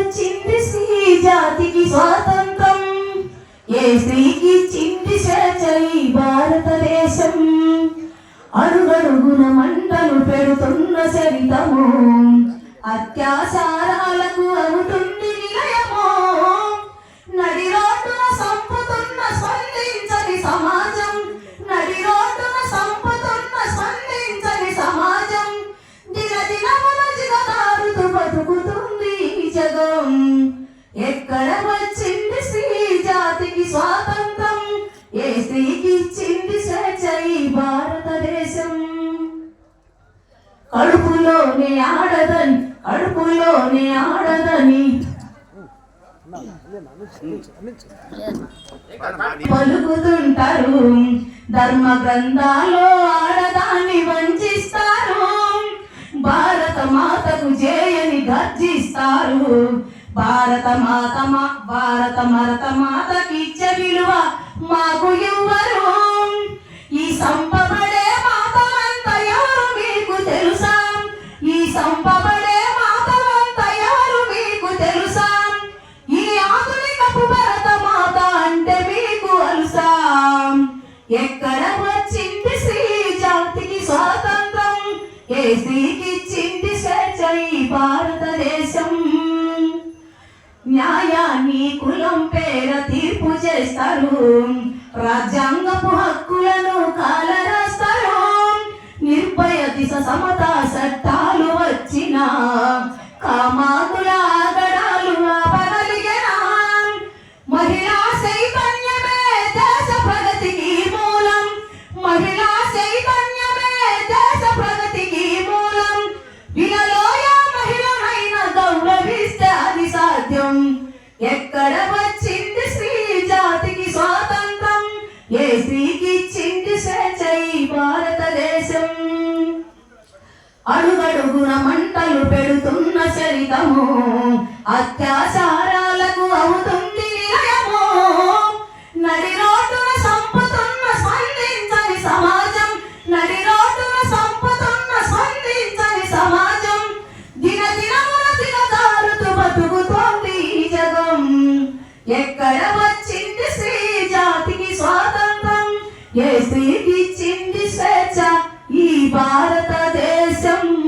వచ్చింది స్త్రీ జాతికి స్వాతంత్రం. ఏ స్త్రీకి చింది చేచై భారతదేశం. అడుగడుగున మంటలు పెడుతున్న చరితము. అత్యాశ ఎక్కడ వచ్చింది స్త్రీ జాతికి స్వాతంత్రం? ఏ స్త్రీకి ఇచ్చింది స్వేచ్ఛ భారతదేశం? కడుపులోనే ఆడదని కడుపులోనే ఆడదని. పలుకుతుంటారు ధర్మ గ్రంథాలో ఆడదాన్ని వంచిస్తారు. భారత మాతకు జయని గర్జిస్తారు. భారత మాత మా- భారత మరత మాతకి ఇచ్చే విలువ మాకు ఇవ్వరు ఈ సంపబడే మాతలంత ఎవరు మీకు తెలుసా? ఈ సంపబడే మాతలంత ఎవరు మీకు తెలుసా? ఈ ఆధునికపు భరత మాత అంటే మీకు అలుసా? ఎక్కడ వచ్చింది శ్రీ జాతికి స్వాతంత్రం? ఏ స్త్రీకి ఇచ్చింది స్వేచ్ఛ ఈ భారతదేశం? న్యాయాన్ని కులం పేర తీర్పు చేస్తారు. రాజ్యాంగపు హక్కు ఎక్కడ వచ్చింది స్త్రీ జాతికి స్వాతంత్రం? ఏ స్త్రీకి ఇచ్చింది స్వేచ్ఛ భారతదేశం? అడుగడుగున మంటలు పెడుతున్న చరితము అత్యాచారాలకు ఎక్కడ వచ్చింది స్త్రీ జాతికి స్వాతంత్రం? ఏ స్త్రీకి చిండి స్వేచ్ఛ? ఈ భారతదేశం